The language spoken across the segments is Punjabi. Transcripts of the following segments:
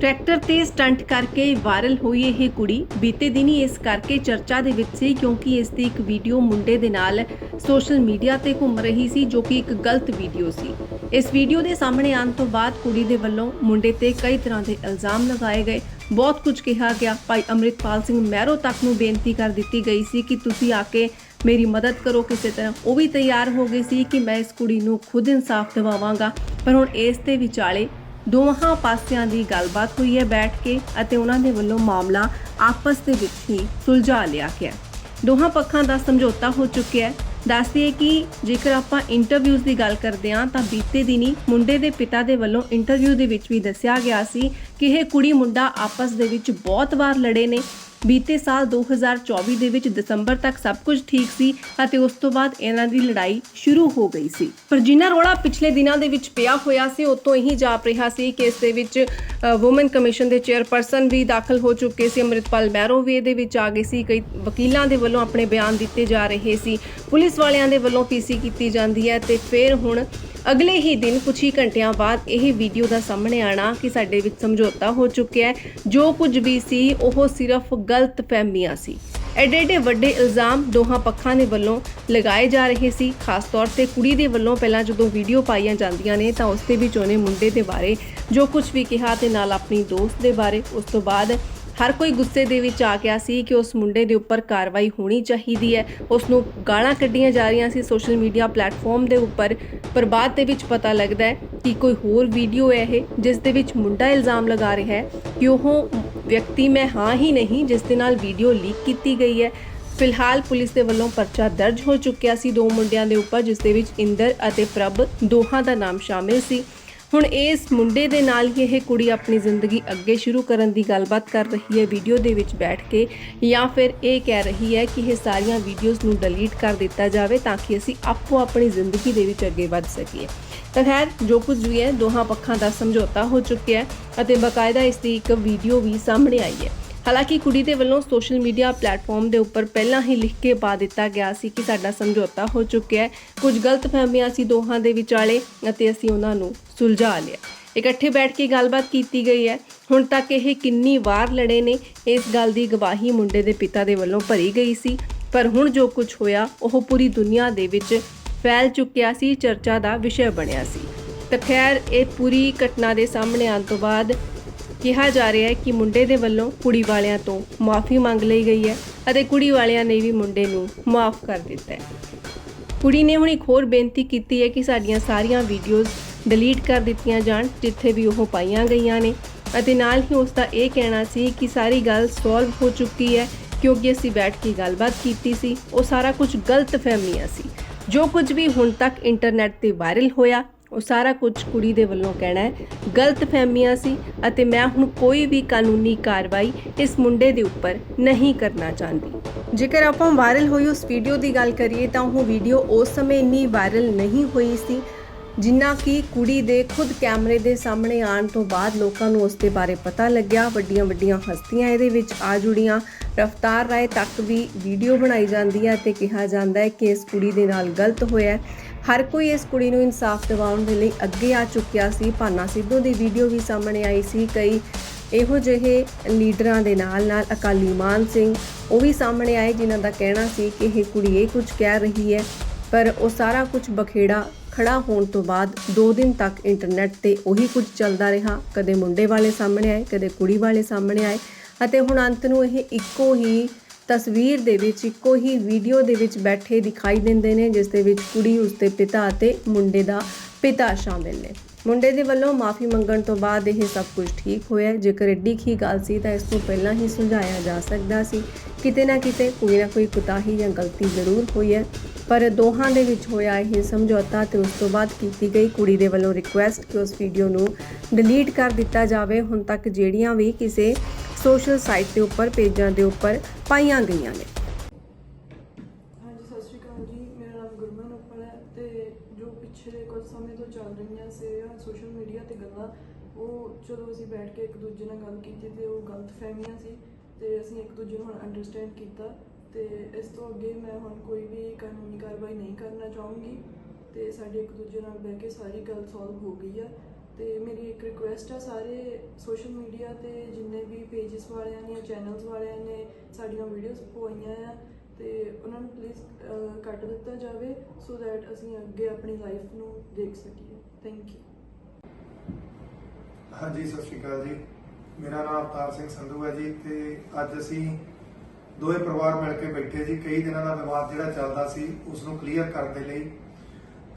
ਟਰੈਕਟਰ ਤੇ ਸਟੰਟ ਕਰਕੇ ਵਾਇਰਲ ਹੋਈ ਇਹ ਕੁੜੀ। ਬੀਤੇ ਦਿਨੀ ਇਸ ਕਰਕੇ ਚਰਚਾ ਦੇ ਵਿੱਚ ਸੀ ਕਿਉਂਕਿ ਇਸ ਦੀ ਇੱਕ ਵੀਡੀਓ ਮੁੰਡੇ ਦੇ ਨਾਲ ਸੋਸ਼ਲ ਮੀਡੀਆ ਤੇ ਘੁੰਮ ਰਹੀ ਸੀ, ਜੋ ਕਿ ਇੱਕ ਗਲਤ ਵੀਡੀਓ ਸੀ। ਇਸ ਵੀਡੀਓ ਦੇ ਸਾਹਮਣੇ ਆਉਣ ਤੋਂ ਬਾਅਦ ਕੁੜੀ ਦੇ ਵੱਲੋਂ ਮੁੰਡੇ ਤੇ ਕਈ ਤਰ੍ਹਾਂ ਦੇ ਇਲਜ਼ਾਮ ਲਗਾਏ ਗਏ। ਬਹੁਤ ਕੁਝ ਕਿਹਾ ਗਿਆ। ਭਾਈ ਅੰਮ੍ਰਿਤਪਾਲ ਸਿੰਘ ਮਹਿਰੋ ਤੱਕ ਨੂੰ ਬੇਨਤੀ ਕਰ ਦਿੱਤੀ ਗਈ ਸੀ ਕਿ ਤੁਸੀਂ ਆ ਕੇ ਮੇਰੀ ਮਦਦ ਕਰੋ ਕਿਸੇ ਤਰ੍ਹਾਂ। ਉਹ ਵੀ ਤਿਆਰ ਹੋ ਗਈ ਸੀ ਕਿ ਮੈਂ ਇਸ ਕੁੜੀ ਨੂੰ ਖੁਦ ਇਨਸਾਫ ਦਿਵਾਵਾਂਗਾ। ਪਰ ਹੁਣ ਇਸ ਦੇ ਵਿਚਾਲੇ ਦੋਹਾਂ ਪਾਸਿਆਂ ਦੀ ਗੱਲਬਾਤ ਹੋਈ ਹੈ ਬੈਠ ਕੇ ਅਤੇ ਉਹਨਾਂ ਦੇ ਵੱਲੋਂ ਮਾਮਲਾ ਆਪਸ ਦੇ ਵਿੱਚ ਹੀ ਸੁਲਝਾ ਲਿਆ ਗਿਆ। ਦੋਹਾਂ ਪੱਖਾਂ ਦਾ ਸਮਝੌਤਾ ਹੋ ਚੁੱਕਿਆ ਹੈ। ਦੱਸਦੀਏ ਕਿ ਜੇਕਰ ਆਪਾਂ ਇੰਟਰਵਿਊਜ਼ ਦੀ ਗੱਲ ਕਰਦੇ ਹਾਂ ਤਾਂ ਬੀਤੇ ਦਿਨੀ ਮੁੰਡੇ ਦੇ ਪਿਤਾ ਦੇ ਵੱਲੋਂ ਇੰਟਰਵਿਊ ਦੇ ਵਿੱਚ ਵੀ ਦੱਸਿਆ ਗਿਆ ਸੀ ਕਿ ਇਹ ਕੁੜੀ ਮੁੰਡਾ ਆਪਸ ਦੇ ਵਿੱਚ ਬਹੁਤ ਵਾਰ ਲੜੇ ਨੇ ਬੀਤੇ ਸਾਲ 2024 ਦੇ ਵਿੱਚ ਦਸੰਬਰ ਤੱਕ ਸਭ ਕੁਝ ਠੀਕ ਸੀ ਅਤੇ ਉਸ ਤੋਂ ਬਾਅਦ ਇਹਨਾਂ ਦੀ ਲੜਾਈ ਸ਼ੁਰੂ ਹੋ ਗਈ ਸੀ। ਪਰ ਜਿੰਨਾ ਰੋਲਾ ਪਿਛਲੇ ਦਿਨਾਂ ਦੇ ਵਿੱਚ ਪਿਆ ਹੋਇਆ ਸੀ, ਉਤੋਂ ਇਹੀ ਜਾਪ ਰਿਹਾ ਸੀ ਕਿ ਇਸ ਦੇ ਵਿੱਚ ਔਮਨ ਕਮਿਸ਼ਨ ਦੇ ਚੇਅਰਪਰਸਨ ਵੀ ਦਾਖਲ ਹੋ ਚੁੱਕੇ ਸੀ। ਅੰਮ੍ਰਿਤਪਾਲ ਮਹਿਰੋ ਵੀ ਇਹਦੇ ਵਿੱਚ ਆ ਗਏ ਸੀ। ਕਈ ਵਕੀਲਾਂ ਦੇ ਵੱਲੋਂ ਆਪਣੇ ਬਿਆਨ ਦਿੱਤੇ ਜਾ ਰਹੇ ਸੀ। ਪੁਲਿਸ ਵਾਲਿਆਂ ਦੇ ਵੱਲੋਂ ਪੀਸੀ ਕੀਤੀ ਜਾਂਦੀ ਹੈ ਤੇ ਫਿਰ ਹੁਣ ਅਗਲੇ ਹੀ ਦਿਨ ਕੁਝ ਹੀ ਘੰਟਿਆਂ ਬਾਅਦ ਇਹ ਵੀਡੀਓ ਦਾ ਸਾਹਮਣੇ ਆਣਾ ਕਿ ਸਾਡੇ ਵਿੱਚ ਸਮਝੌਤਾ ਹੋ ਚੁੱਕਿਆ ਹੈ। ਜੋ ਕੁਝ ਵੀ ਸੀ, ਉਹ ਸਿਰਫ ਗਲਤ ਫਹਿਮੀਆਂ ਸੀ। ਐਡੇ ਐਡੇ ਵੱਡੇ ਇਲਜ਼ਾਮ ਦੋਹਾਂ ਪੱਖਾਂ ਦੇ ਵੱਲੋਂ ਲਗਾਏ ਜਾ ਰਹੇ ਸੀ। ਖਾਸ ਤੌਰ ਤੇ ਕੁੜੀ ਦੇ ਵੱਲੋਂ ਪਹਿਲਾਂ ਜਦੋਂ ਵੀਡੀਓ ਪਾਈਆਂ ਜਾਂਦੀਆਂ ਨੇ, ਤਾਂ ਉਸ ਦੇ ਵਿੱਚ ਉਹਨੇ ਮੁੰਡੇ ਦੇ ਬਾਰੇ ਜੋ ਕੁਝ ਵੀ ਕਿਹਾ ਤੇ ਨਾਲ ਆਪਣੀ ਦੋਸਤ ਦੇ ਬਾਰੇ। ਉਸ ਤੋਂ ਬਾਅਦ ਹਰ ਕੋਈ ਗੁੱਸੇ ਦੇ ਵਿੱਚ ਆ ਗਿਆ ਸੀ ਕਿ ਉਸ ਮੁੰਡੇ ਦੇ ਉੱਪਰ ਕਾਰਵਾਈ ਹੋਣੀ ਚਾਹੀਦੀ ਹੈ। ਉਸ ਨੂੰ ਗਾਲਾਂ ਕੱਢੀਆਂ ਜਾ ਰਹੀਆਂ ਸੀ। ਸੋਸ਼ਲ ਮੀਡੀਆ ਪਲੇਟਫਾਰਮ ਦੇ ਉੱਪਰ ਪਰ ਬਾਅਦ ਦੇ ਵਿੱਚ ਪਤਾ ਲੱਗਦਾ ਹੈ ਕਿ ਕੋਈ ਹੋਰ ਵੀਡੀਓ ਹੈ ਇਹ, ਜਿਸ ਦੇ ਵਿੱਚ ਮੁੰਡਾ ਇਲਜ਼ਾਮ ਲਗਾ ਰਿਹਾ ਹੈ ਕਿ ਉਹ ਵਿਅਕਤੀ ਮੈਂ ਹਾਂ ਹੀ ਨਹੀਂ, ਜਿਸ ਦੇ ਨਾਲ ਵੀਡੀਓ ਲੀਕ ਕੀਤੀ ਗਈ ਹੈ। ਫਿਲਹਾਲ ਪੁਲਿਸ ਦੇ ਵੱਲੋਂ ਪਰਚਾ ਦਰਜ ਹੋ ਚੁੱਕਿਆ ਸੀ ਦੋ ਮੁੰਡਿਆਂ ਦੇ ਉੱਪਰ, ਜਿਸ ਦੇ ਵਿੱਚ ਇੰਦਰ ਅਤੇ ਪ੍ਰਭ ਦੋਹਾਂ ਦਾ ਨਾਮ ਸ਼ਾਮਿਲ ਸੀ। ਹੁਣ ਇਸ ਮੁੰਡੇ ਦੇ ਨਾਲ ਹੀ ਇਹ ਕੁੜੀ ਆਪਣੀ ਜ਼ਿੰਦਗੀ ਅੱਗੇ ਸ਼ੁਰੂ ਕਰਨ ਦੀ ਗੱਲਬਾਤ ਕਰ ਰਹੀ ਹੈ, ਵੀਡੀਓ ਦੇ ਵਿੱਚ ਬੈਠ ਕੇ ਜਾਂ ਫਿਰ ਇਹ ਕਹਿ ਰਹੀ ਹੈ ਕਿ ਇਹ ਸਾਰੀਆਂ ਵੀਡੀਓਜ਼ ਨੂੰ ਡਿਲੀਟ ਕਰ ਦਿੱਤਾ ਜਾਵੇ ਤਾਂ ਕਿ ਅਸੀਂ ਆਪੋ ਆਪਣੀ ਜ਼ਿੰਦਗੀ ਦੇ ਵਿੱਚ ਅੱਗੇ ਵੱਧ ਸਕੀਏ। ਤਾਂ ਖੈਰ, ਜੋ ਕੁਝ ਵੀ ਹੈ, ਦੋਹਾਂ ਪੱਖਾਂ ਦਾ ਸਮਝੌਤਾ ਹੋ ਚੁੱਕਿਆ ਹੈ ਅਤੇ ਬਕਾਇਦਾ ਇਸ ਦੀ ਇੱਕ ਵੀਡੀਓ ਵੀ ਸਾਹਮਣੇ ਆਈ ਹੈ। ਹਾਲਾਂਕਿ ਕੁੜੀ ਦੇ ਵੱਲੋਂ ਸੋਸ਼ਲ ਮੀਡੀਆ ਪਲੇਟਫਾਰਮ ਦੇ ਉੱਪਰ ਪਹਿਲਾਂ ਹੀ ਲਿਖ ਕੇ ਪਾ ਦਿੱਤਾ ਗਿਆ ਸੀ ਕਿ ਸਾਡਾ ਸਮਝੌਤਾ ਹੋ ਚੁੱਕਿਆ ਹੈ। ਕੁਝ ਗਲਤ ਫਹਿਮੀਆਂ ਸੀ ਦੋਹਾਂ ਦੇ ਵਿਚਾਲੇ ਅਤੇ ਅਸੀਂ ਉਹਨਾਂ ਨੂੰ ਸੁਲਝਾ ਲਿਆ। ਇਕੱਠੇ ਬੈਠ ਕੇ ਗੱਲਬਾਤ ਕੀਤੀ ਗਈ ਹੈ। ਹੁਣ ਤੱਕ ਇਹ ਕਿੰਨੀ ਵਾਰ ਲੜੇ ਨੇ, ਇਸ ਗੱਲ ਦੀ ਗਵਾਹੀ ਮੁੰਡੇ ਦੇ ਪਿਤਾ ਦੇ ਵੱਲੋਂ ਭਰੀ ਗਈ ਸੀ। ਪਰ ਹੁਣ ਜੋ ਕੁਝ ਹੋਇਆ, ਉਹ ਪੂਰੀ ਦੁਨੀਆ ਦੇ ਵਿੱਚ ਫੈਲ ਚੁੱਕਿਆ ਸੀ, ਚਰਚਾ ਦਾ ਵਿਸ਼ਾ ਬਣਿਆ ਸੀ। ਤਾਂ ਖੈਰ, ਇਹ ਪੂਰੀ ਘਟਨਾ ਦੇ ਸਾਹਮਣੇ ਆਉਣ ਤੋਂ ਬਾਅਦ ਕਿਹਾ ਜਾ ਰਿਹਾ ਹੈ ਕਿ ਮੁੰਡੇ ਦੇ ਵੱਲੋਂ ਕੁੜੀ ਵਾਲਿਆਂ ਤੋਂ ਮਾਫੀ ਮੰਗ ਲਈ ਗਈ ਹੈ ਅਤੇ ਕੁੜੀ ਵਾਲਿਆਂ ਨੇ ਵੀ ਮੁੰਡੇ ਨੂੰ ਮਾਫ ਕਰ ਦਿੱਤਾ ਹੈ। ਕੁੜੀ ਨੇ ਹੁਣ ਇੱਕ ਹੋਰ ਬੇਨਤੀ ਕੀਤੀ ਹੈ ਕਿ ਸਾਡੀਆਂ ਸਾਰੀਆਂ ਵੀਡੀਓਜ਼ ਡਿਲੀਟ ਕਰ ਦਿੱਤੀਆਂ ਜਾਣ, ਜਿੱਥੇ ਵੀ ਉਹ ਪਾਈਆਂ ਗਈਆਂ ਨੇ। ਅਤੇ ਨਾਲ ਹੀ ਉਸ ਦਾ ਇਹ ਕਹਿਣਾ ਸੀ ਕਿ ਸਾਰੀ ਗੱਲ ਸੋਲਵ ਹੋ ਚੁੱਕੀ ਹੈ, ਕਿਉਂਕਿ ਅਸੀਂ ਬੈਠ ਕੇ ਗੱਲਬਾਤ ਕੀਤੀ ਸੀ, ਉਹ ਸਾਰਾ ਕੁਝ ਗਲਤ ਫਹਿਮੀਆਂ ਸੀ। ਜੋ ਕੁਝ ਵੀ ਹੁਣ ਤੱਕ ਇੰਟਰਨੈਟ ਤੇ ਵਾਇਰਲ ਹੋਇਆ ਉਹ ਸਾਰਾ ਕੁਝ ਕੁੜੀ ਦੇ ਵੱਲੋਂ ਕਹਿਣਾ ਹੈ। ਗਲਤ ਫਹਿਮੀਆਂ ਸੀ ਅਤੇ ਮੈਂ ਹੁਣ ਕੋਈ ਵੀ ਕਾਨੂੰਨੀ ਕਾਰਵਾਈ ਇਸ ਮੁੰਡੇ ਦੇ ਉੱਪਰ ਨਹੀਂ ਕਰਨਾ ਚਾਹੁੰਦੀ। ਜੇਕਰ ਆਪਾਂ ਵਾਇਰਲ ਹੋਈ ਉਸ ਵੀਡੀਓ ਦੀ ਗੱਲ ਕਰੀਏ ਤਾਂ ਉਹ ਵੀਡੀਓ ਉਸ ਸਮੇਂ ਇੰਨੀ ਵਾਇਰਲ ਨਹੀਂ ਹੋਈ ਸੀ, ਜਿੰਨਾ ਕਿ ਕੁੜੀ ਦੇ ਖੁਦ ਕੈਮਰੇ ਦੇ ਸਾਹਮਣੇ ਆਉਣ ਤੋਂ ਬਾਅਦ ਲੋਕਾਂ ਨੂੰ ਉਸ ਦੇ ਬਾਰੇ ਪਤਾ ਲੱਗਿਆ। ਵੱਡੀਆਂ ਵੱਡੀਆਂ ਹਸਤੀਆਂ ਇਹਦੇ ਵਿੱਚ ਆ ਜੁੜੀਆਂ। ਰਫਤਾਰ ਰਾਏ ਤੱਕ ਵੀ ਵੀਡੀਓ ਬਣਾਈ ਜਾਂਦੀ ਹੈ ਤੇ ਕਿਹਾ ਜਾਂਦਾ ਹੈ ਕਿ ਇਸ ਕੁੜੀ ਦੇ ਨਾਲ ਗਲਤ ਹੋਇਆ ਹੈ। ਹਰ ਕੋਈ ਇਸ ਕੁੜੀ ਨੂੰ ਇਨਸਾਫ ਦਿਵਾਉਣ ਦੇ ਲਈ ਅੱਗੇ ਆ ਚੁੱਕਿਆ ਸੀ। ਭਾਨਾ ਸਿੱਧੂ ਦੀ ਵੀਡੀਓ ਵੀ ਸਾਹਮਣੇ ਆਈ ਸੀ। ਕਈ ਇਹੋ ਜਿਹੇ ਲੀਡਰਾਂ ਦੇ ਨਾਲ ਨਾਲ ਅਕਾਲੀ ਮਾਨ ਸਿੰਘ, ਉਹ ਵੀ ਸਾਹਮਣੇ ਆਏ ਜਿਨ੍ਹਾਂ ਦਾ ਕਹਿਣਾ ਸੀ ਕਿ ਇਹ ਕੁੜੀ ਇਹ ਕੁਝ ਕਹਿ ਰਹੀ ਹੈ, ਪਰ ਉਹ ਸਾਰਾ ਕੁਝ ਬਖੇੜਾ ਖੜਾ ਹੋਣ ਤੋਂ ਬਾਅਦ 2 ਦਿਨ ਤੱਕ ਇੰਟਰਨੈਟ ਤੇ ਉਹੀ ਕੁਝ ਚੱਲਦਾ ਰਿਹਾ। ਕਦੇ ਮੁੰਡੇ ਵਾਲੇ ਸਾਹਮਣੇ ਆਏ, ਕਦੇ ਕੁੜੀ ਵਾਲੇ ਸਾਹਮਣੇ ਆਏ। ਅਤੇ ਹੁਣ ਅੰਤ ਨੂੰ ਇਹ ਇੱਕੋ ਹੀ ਤਸਵੀਰ ਦੇ ਵਿੱਚ ਇੱਕੋ ਹੀ ਵੀਡੀਓ ਦੇ ਵਿੱਚ ਬੈਠੇ ਦਿਖਾਈ ਦਿੰਦੇ ਨੇ, ਜਿਸ ਦੇ ਵਿੱਚ ਕੁੜੀ ਉਸਦੇ ਪਿਤਾ ਅਤੇ ਮੁੰਡੇ ਦਾ ਪਿਤਾ ਸ਼ਾਮਿਲ ਨੇ। ਮੁੰਡੇ ਦੇ ਵੱਲੋਂ ਮਾਫੀ ਮੰਗਣ ਤੋਂ ਬਾਅਦ ਇਹ ਸਭ ਕੁਝ ਠੀਕ ਹੋਇਆ। ਜੇਕਰ ਏਡੀ ਹੀ ਗੱਲ ਸੀ, ਤਾਂ ਇਸ ਤੋਂ ਪਹਿਲਾਂ ਹੀ ਸੁਲਝਾਇਆ ਜਾ ਸਕਦਾ ਸੀ। ਕਿਤੇ ਨਾ ਕਿਤੇ ਕੋਈ ਨਾ ਕੋਈ ਕੁਤਾਹੀ ਜਾਂ ਗਲਤੀ ਜ਼ਰੂਰ ਹੋਈ ਹੈ। ਪਰ ਦੋਹਾਂ ਦੇ ਵਿੱਚ ਹੋਇਆ ਇਹ ਸਮਝੌਤਾ ਤੇ ਉਸ ਤੋਂ ਬਾਅਦ ਕੀਤੀ ਗਈ ਕੁੜੀ ਦੇ ਵੱਲੋਂ ਰਿਕੁਐਸਟ ਕਿ ਉਸ ਵੀਡੀਓ ਨੂੰ ਡਿਲੀਟ ਕਰ ਦਿੱਤਾ ਜਾਵੇ। ਹੁਣ ਤੱਕ ਜਿਹੜੀਆਂ ਵੀ ਕਿਸੇ ਸੋਸ਼ਲ ਸਾਈਟ ਦੇ ਉੱਪਰ, ਪੇਜਾਂ ਦੇ ਉੱਪਰ ਪਾਈਆਂ ਗਈਆਂ ਨੇ। ਹਾਂਜੀ, ਸਤਿ ਸ਼੍ਰੀ ਅਕਾਲ ਜੀ। ਮੇਰਾ ਨਾਮ ਗੁਰਮਨ ਉੱਪਲ ਹੈ ਤੇ ਜੋ ਪਿਛਲੇ ਕੁਝ ਸਮੇਂ ਤੋਂ ਚੱਲ ਰਹੀਆਂ ਸੀ ਸੋਸ਼ਲ ਮੀਡੀਆ ਤੇ ਗੱਲਾਂ, ਉਹ ਜਦੋਂ ਅਸੀਂ ਬੈਠ ਕੇ ਇੱਕ ਦੂਜੇ ਨਾਲ ਗੱਲ ਕੀਤੀ ਤੇ ਉਹ ਗਲਤ ਫਹਿਮੀਆਂ ਸੀ ਤੇ ਅਸੀਂ ਇੱਕ ਦੂਜੇ ਨੂੰ ਹੁਣ ਅੰਡਰਸਟੈਂਡ ਕੀਤਾ ਤੇ ਇਸ ਤੋਂ ਅੱਗੇ ਮੈਂ ਹੁਣ ਕੋਈ ਵੀ ਕਾਨੂੰਨੀ ਕਾਰਵਾਈ ਨਹੀਂ ਕਰਨਾ ਚਾਹੂੰਗੀ ਤੇ ਸਾਡੇ ਇੱਕ ਦੂਜੇ ਨਾਲ ਬਹਿ ਕੇ ਸਾਰੀ ਗੱਲ ਸੋਲਵ ਹੋ ਗਈ ਆ। ਤੇ ਮੇਰੀ ਇੱਕ ਰਿਕੁਐਸਟ ਹੈ ਸਾਰੇ ਸੋਸ਼ਲ ਮੀਡੀਆ ਤੇ ਜਿੰਨੇ ਵੀ ਪੇजेस ਵਾਲਿਆਂ ਨੇ ਚੈਨਲਸ ਵਾਲਿਆਂ ਨੇ ਸਾਡੀਆਂ ਵੀਡੀਓਜ਼ ਪਵਾਈਆਂ ਆ ਤੇ ਉਹਨਾਂ ਨੂੰ ਪਲੀਜ਼ ਕੱਟ ਦਿੱਤਾ ਜਾਵੇ ਸੋ ਦੈਟ ਅਸੀਂ ਅੱਗੇ ਆਪਣੀ ਲਾਈਫ ਨੂੰ ਦੇਖ ਸਕੀਏ। ਥੈਂਕ ਯੂ ਹਾਂਜੀ, ਸਤਿ ਸ਼੍ਰੀ ਅਕਾਲ ਜੀ। ਮੇਰਾ ਨਾਮ ਅਵਤਾਰ ਸਿੰਘ ਸੰਧੂ ਹੈ ਜੀ ਤੇ ਅੱਜ ਅਸੀਂ ਦੋਵੇਂ ਪਰਿਵਾਰ ਮਿਲ ਕੇ ਬੈਠੇ ਜੀ। ਕਈ ਦਿਨਾਂ ਦਾ ਵਿਵਾਦ ਜਿਹੜਾ ਚੱਲਦਾ ਸੀ ਉਸ ਨੂੰ ਕਲੀਅਰ ਕਰਨ ਦੇ ਲਈ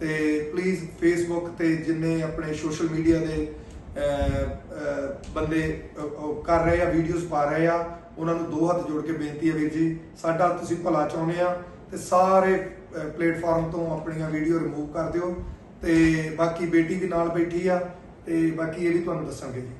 ਤੇ ਪਲੀਜ਼ ਫੇਸਬੁੱਕ ਤੇ ਜਿੰਨੇ ਆਪਣੇ ਸੋਸ਼ਲ ਮੀਡੀਆ ਦੇ ਬੰਦੇ ਕਰ ਰਹੇ ਆ ਵੀਡੀਓਜ਼ ਪਾ ਰਹੇ ਆ, ਉਹਨਾਂ ਨੂੰ ਦੋ ਹੱਥ ਜੋੜ ਕੇ ਬੇਨਤੀ ਹੈ ਵੀਰ ਜੀ, ਸਾਡਾ ਤੁਸੀਂ ਭਲਾ ਚਾਹੁੰਦੇ ਆ ਤੇ ਸਾਰੇ ਪਲੇਟਫਾਰਮ ਤੋਂ ਆਪਣੀਆਂ ਵੀਡੀਓ ਰਿਮੂਵ ਕਰ ਦਿਓ ਤੇ ਬਾਕੀ ਬੇਟੀ ਵੀ ਨਾਲ ਬੈਠੀ ਆ ਤੇ ਬਾਕੀ ਇਹ ਵੀ ਤੁਹਾਨੂੰ ਦੱਸਾਂਗੇ ਜੀ।